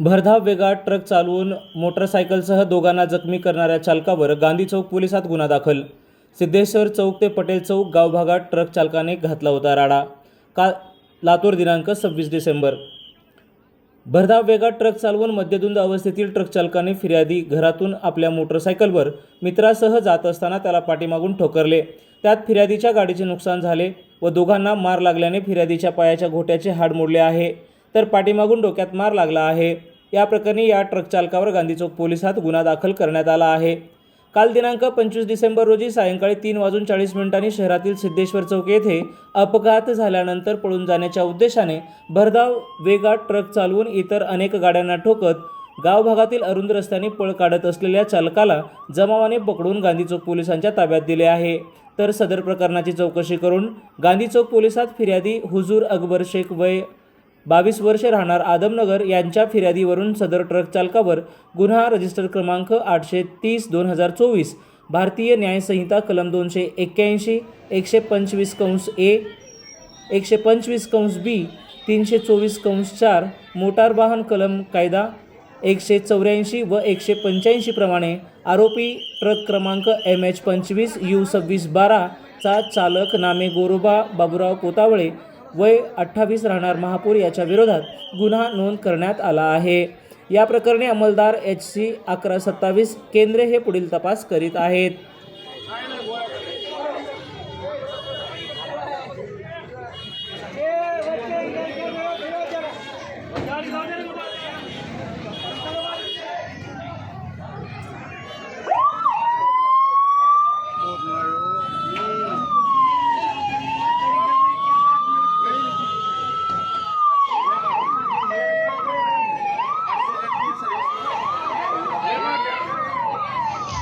भरधाव वेगात ट्रक चालवून मोटरसायकलसह दोघांना जखमी करणाऱ्या चालकावर गांधी चौक पोलिसात गुन्हा दाखल. सिद्धेश्वर चौक ते पटेल चौक गाव भागात ट्रक चालकाने घातला होता राडा. का लातूर दिनांक सव्वीस डिसेंबर. भरधाव वेगात ट्रक चालवून मध्यधुंद अवस्थेतील ट्रक चालकाने फिर्यादी घरातून आपल्या मोटरसायकलवर मित्रासह जात असताना त्याला पाठीमागून ठोकरले. त्यात फिर्यादीच्या गाडीचे नुकसान झाले व दोघांना मार लागल्याने फिर्यादीच्या पायाच्या घोट्याचे हाड मोडले आहे. तर पाठीमागून डोक्यात मार लागला आहे. या प्रकरणी या ट्रक चालकावर गांधी चौक पोलिसात गुन्हा दाखल करण्यात आला आहे. काल दिनांक पंचवीस डिसेंबर रोजी सायंकाळी तीन वाजून चाळीस मिनिटांनी शहरातील सिद्धेश्वर चौक येथे अपघात झाल्यानंतर पळून जाण्याच्या उद्देशाने भरधाव वेगात ट्रक चालवून इतर अनेक गाड्यांना ठोकत गाव भागातील अरुंद रस्त्याने पळ काढत असलेल्या चालकाला जमावाने पकडून गांधी चौक पोलिसांच्या ताब्यात दिले आहे. तर सदर प्रकरणाची चौकशी करून गांधी चौक पोलिसात फिर्यादी हुजूर अकबर शेख वय बावीस वर्षे राहणार आदमनगर यांच्या फिर्यादीवरून सदर ट्रक चालकावर गुन्हा रजिस्टर क्रमांक आठशे तीस दोन हजार चोवीस भारतीय न्यायसंहिता कलम दोनशे एक्क्याऐंशी एकशे पंचवीस कंस ए एकशे पंचवीस कंस बी तीनशे चोवीस कंस चार मोटार वाहन कलम कायदा एकशे चौऱ्याऐंशी व एकशे पंच्याऐंशीप्रमाणे आरोपी ट्रक क्रमांक एम एच पंचवीस यू सव्वीस बाराचा चालक नामे गोरोबा बाबुराव कोतावळे वय अठ्ठावीस राहणार महापूर याच्या विरोधात गुन्हा नोंद करण्यात आला आहे. या प्रकरणी अंमलदार एच सी अकरा सत्तावीस केंद्रे हे पुढील तपास करीत आहेत.